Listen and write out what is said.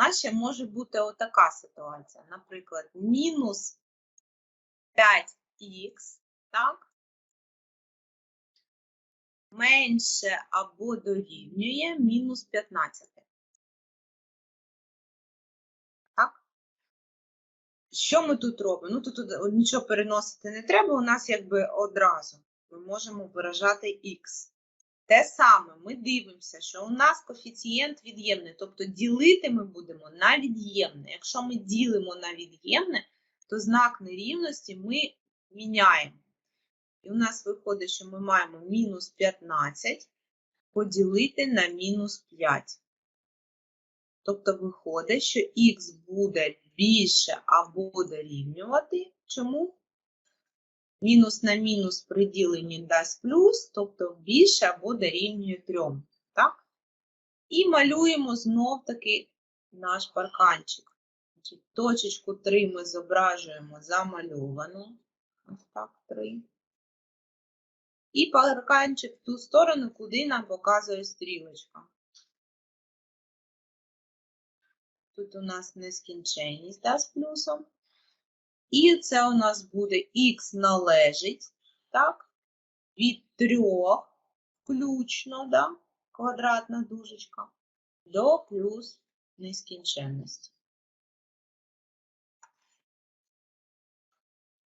нас ще може бути отака ситуація. Наприклад, мінус 5х, так? Менше або дорівнює мінус 15. Так? Що ми тут робимо? Ну, тут нічого переносити не треба, у нас якби одразу ми можемо виражати х. Те саме ми дивимося, що у нас коефіцієнт від'ємний, тобто ділити ми будемо на від'ємне. Якщо ми ділимо на від'ємне, то знак нерівності ми міняємо. І у нас виходить, що ми маємо мінус 15 поділити на мінус 5. Тобто виходить, що х буде більше або дорівнювати. Чому? Мінус на мінус при діленні дасть плюс, тобто більше або дорівнює 3. Так? І малюємо знов-таки наш парканчик. Точечку 3 ми зображуємо замальовану. Ось так, 3. І парканчик в ту сторону, куди нам показує стрілочка. Тут у нас нескінченність да, з плюсом. І це у нас буде х належить, так, від 3 включно, да, квадратна дужечка, до плюс нескінченності.